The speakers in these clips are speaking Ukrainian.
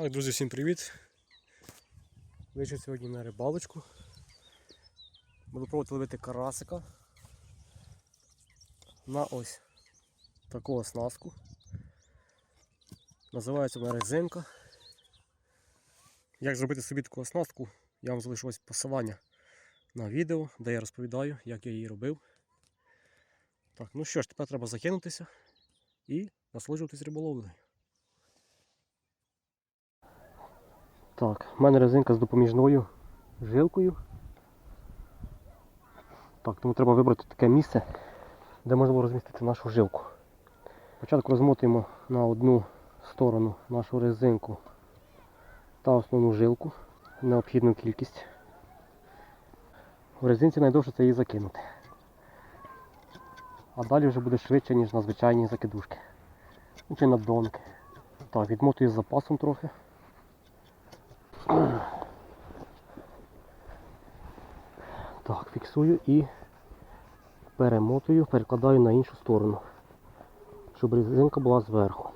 Так, друзі, всім привіт. Вийшов сьогодні на рибалочку. Буду пробувати ловити карасика на ось таку оснастку. Називається вона резинка. Як зробити собі таку оснастку, я вам залишу ось посилання на відео, де я розповідаю, як я її робив. Так, ну що ж, тепер треба закинутися і насолоджуватись риболовлею. Так, в мене резинка з допоміжною жилкою. Так, тому треба вибрати таке місце, де можна було розмістити нашу жилку. Спочатку розмотуємо на одну сторону нашу резинку та основну жилку, необхідну кількість. В резинці найдовше це її закинути. А далі вже буде швидше, ніж на звичайній закидушки. Ну, Чи на донки. Так, відмотую з запасом трохи. Так, фіксую і перемотую, перекладаю на іншу сторону, щоб резинка була зверху.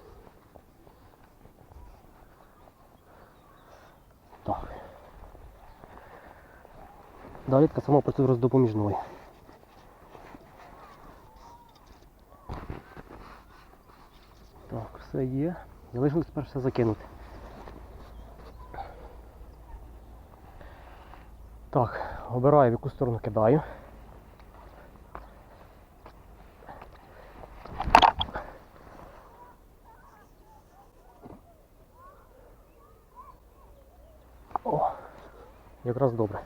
Так. Далі така сама процедура з допоміжною. Так, все є. Залишилось тепер все закинути. Так, обираю в яку сторону кидаю. О, якраз добре.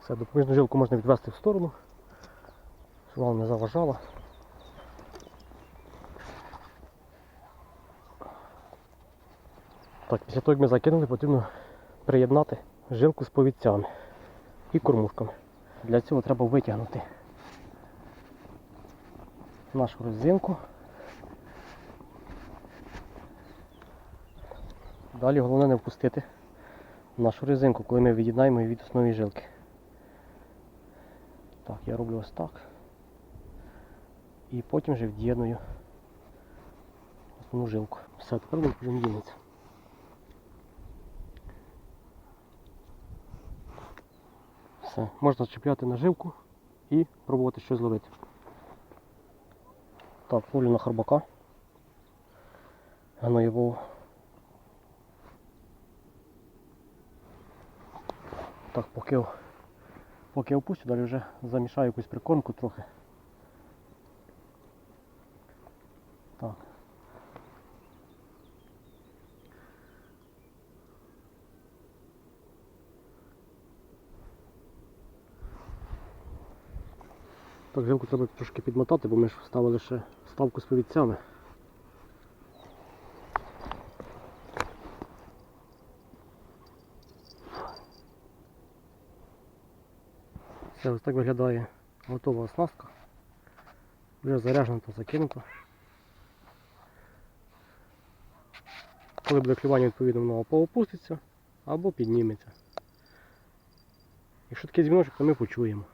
Все, допоміжну жилку можна відвести в сторону, щоб вона не заважала. Так, після того, як ми закинули, потрібно приєднати жилку з повідцями і кормушками. Для цього треба витягнути нашу резинку. Далі головне не впустити нашу резинку, коли ми від'єднаємо її від основної жилки. Так, я роблю ось так. І потім вже від'єдную основну жилку. Все, тепер він дінеться. Все, можна чіпляти наживку і пробувати щось зловити. Так, ловлю на харбака. Гноєвого. Так, поки, поки опустю, далі вже замішаю якусь прикормку трохи. Так, жилку треба трошки підмотати, бо ми ж вставили ще ставку з повідцями. Все, ось так виглядає готова оснастка. Вже заряджена та закинута. Коли буде клювання, відповідно, воно або опуститься, або підніметься. Якщо такий дзвіночок, то ми почуємо.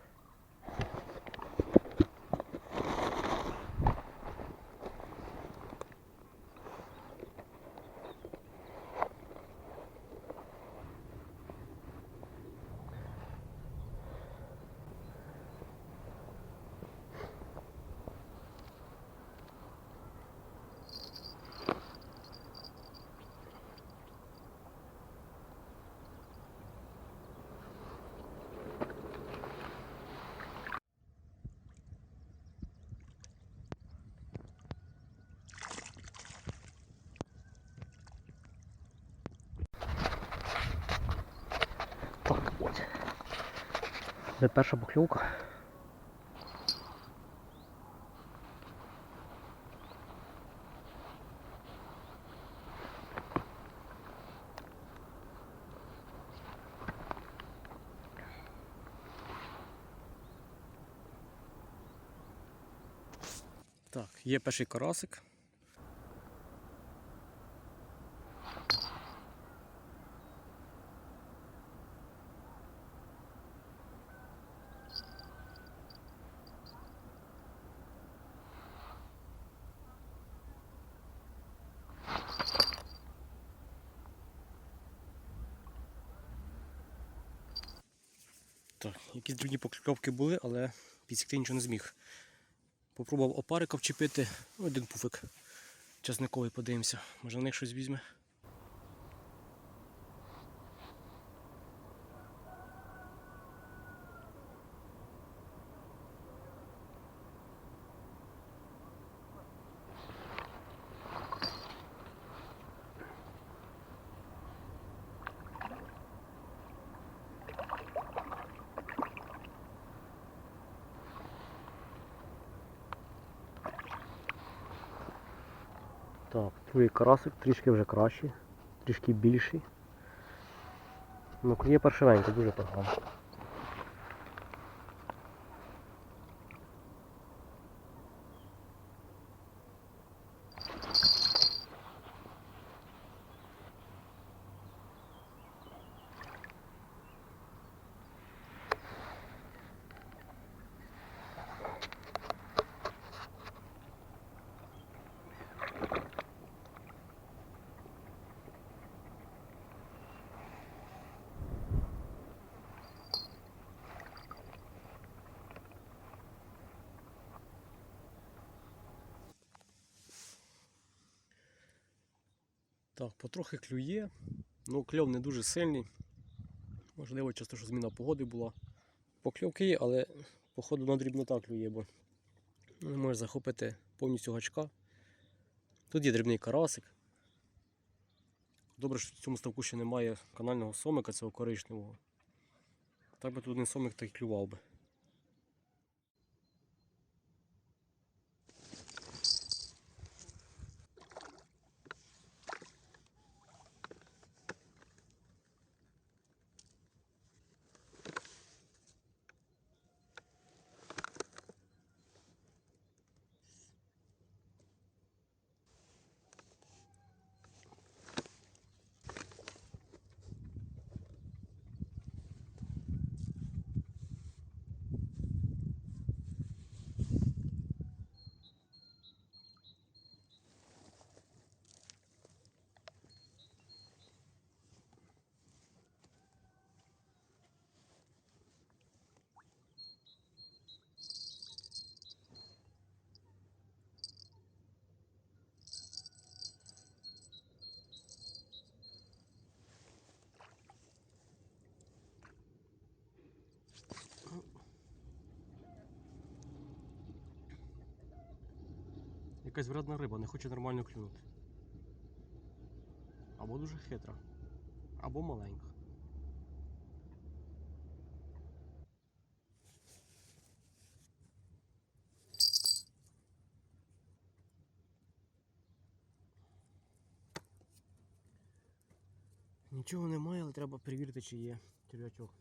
Це перша покльовка. Так, є перший карасик. Так, якісь дрібні покльовки були, але підсікти нічого не зміг. Попробував опарика вчепити, ну, один пуфик часниковий подивимося. Може на них щось візьме. Другий карасик трішки вже кращий, трішки більший. Ну, клює паршивенько, дуже погано. Так, потрохи клює. Ну, кльов не дуже сильний. Можливо, часто, що зміна погоди була. Покльовки є, але походу на дрібнота клює, бо не може захопити повністю гачка. Тут є дрібний карасик. Добре, що в цьому ставку ще немає канального сомика цього коричневого. Так би тут один сомик так і клював би. Якась вредна риба, не хоче нормально клюнути. Або дуже хитра, або маленька. Нічого немає, але треба перевірити, чи є черв'ячок.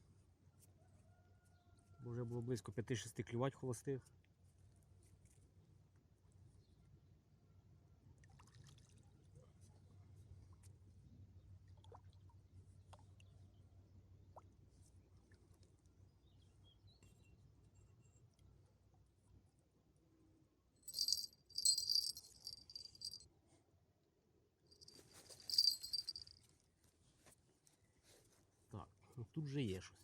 Бо вже було близько 5-6 клювать холостих. Так, ну тут вже є щось.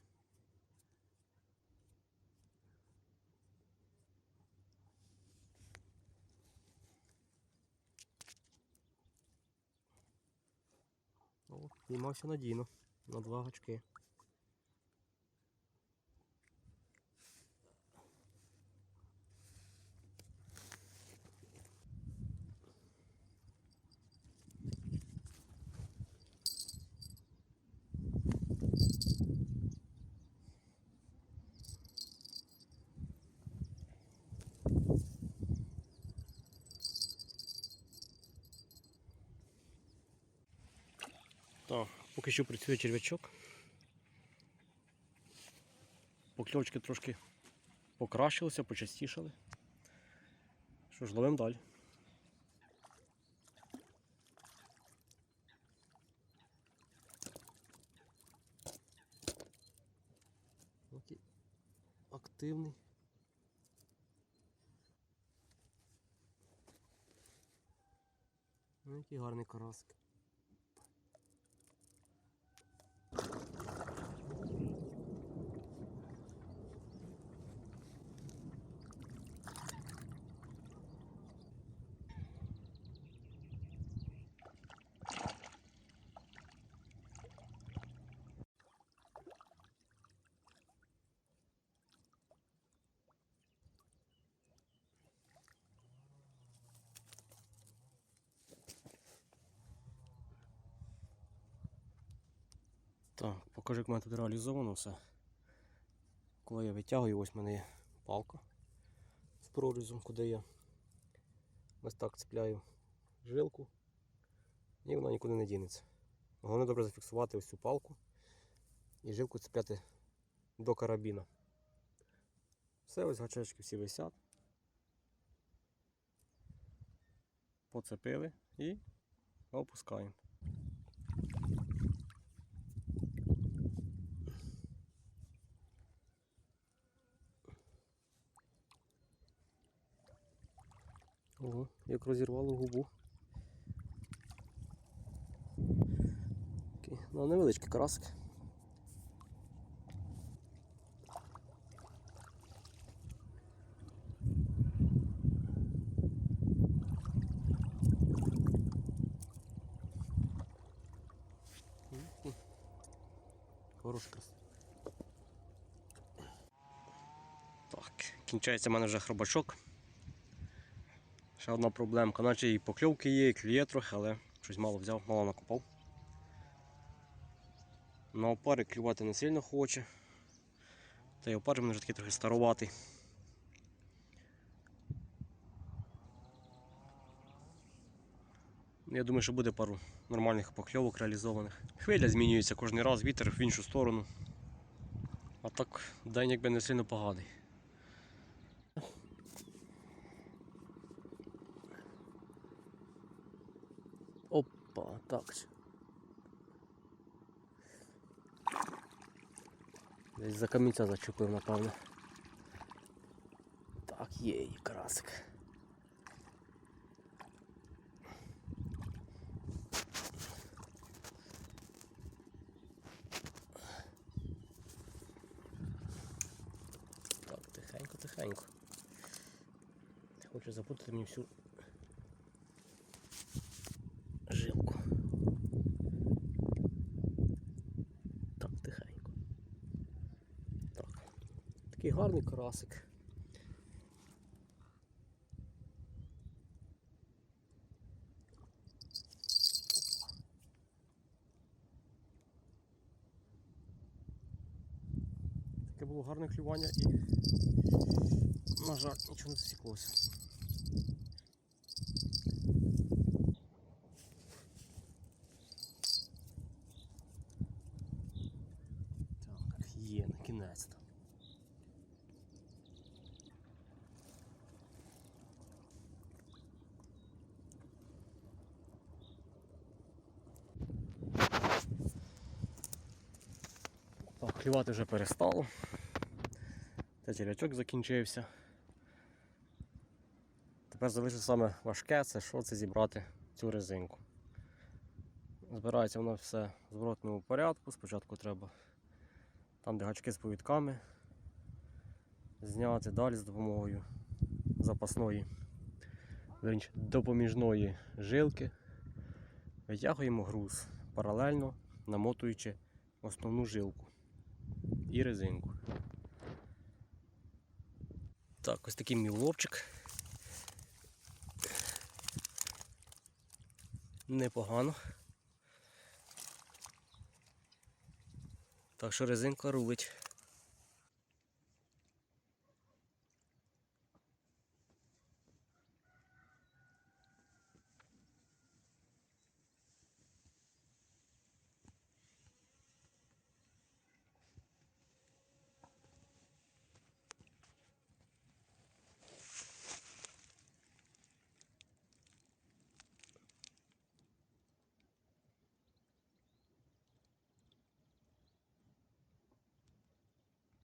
О, Знімався надійно. На два гачки. Так, поки що працює черв'ячок. Покльовочки трошки покращилися, почастішали. Що ж, ловимо далі. Який активний. Ну, який гарний карасик. Так, покажу, як в мене тут реалізовано все. Коли я витягую, ось в мене є палка з прорізом, куди я ось так цепляю жилку і вона нікуди не дінеться. Головне добре зафіксувати ось цю палку і жилку цепляти до карабіна. Все, ось гачечки всі висять. Поцепили і опускаємо. Ого, як розірвало губу. Такий, ну, невеличкий карасик. М, Хороший крас. Так, кінчається в мене вже хробачок. Ще одна проблемка, наче і покльовки є, і клює трохи, але щось мало взяв, мало накопав. На опари клювати не сильно хоче. Та й опари мене вже такий трохи старуватий. Я думаю, що буде пару нормальних покльовок реалізованих. Хвиля змінюється кожен раз, вітер в іншу сторону. А так день якби не сильно поганий. Опа, так. Десь за камінця зачепив, напевно. Так, є і красик. Так, тихенько, тихенько. Хочу запутати мені всю жилку. Так, тихенько. Так. Такий гарний карасик. Таке було гарне клювання і, на жаль, нічого не засіклося. Так, є на кінець-то. Так, клювати вже перестало. Та черв'ячок закінчився. Тепер залишиться саме важке, це що це зібрати цю резинку. Збирається воно все в зворотному порядку. Спочатку треба там, де гачки з повідками, зняти далі з допомогою запасної, верніше, допоміжної жилки. Витягуємо груз паралельно намотуючи основну жилку і резинку. Так, ось такий мій ловчик. Непогано. Так що резинка рулить.